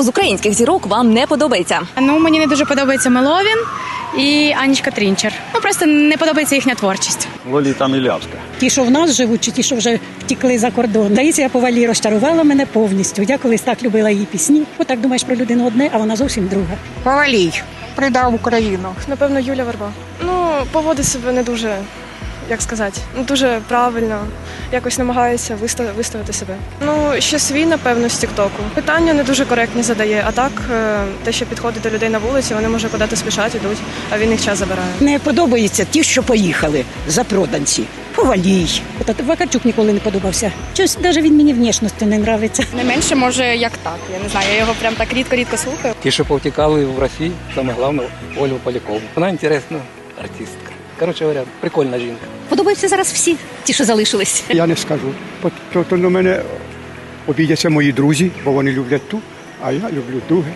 Хто з українських зірок вам не подобається? Ну, мені не дуже подобається Меловін і Анічка Трінчер. Ну просто не подобається їхня творчість. Лоліта Мілявська. Ті, що в нас живуть, чи ті, що вже втікли за кордон. Таїсія Повалі розчарувала мене повністю. Я колись так любила її пісні. Отак думаєш про людину одне, а вона зовсім друга. Повалій придав Україну. Напевно, Юля Верба. Ну, поводить себе не дуже, як сказати, ну дуже правильно, якось намагається виставити, виставити себе. Ну, ще свій, напевно, з Тіктоку. Питання не дуже коректні задає, а так, е, те, що підходить до людей на вулиці, вони може куди спішать, ідуть, а він їх час забирає. Не подобаються ті, що поїхали запроданці. Повалій. От Вакарчук ніколи не подобався. Щось навіть він мені внешності не нравиться. Не менше, може, як так. Я не знаю, я його прям так рідко-рідко слухаю. Ті, що повтікали в Росії, саме головне Ольгу Полякову. Вона інтересна артистка. Коротше говоря, прикольна жінка. Подобаються зараз всі, ті, що залишились. Я не скажу. Бо То, то на мене обідяться мої друзі, бо вони люблять ту, а я люблю друге.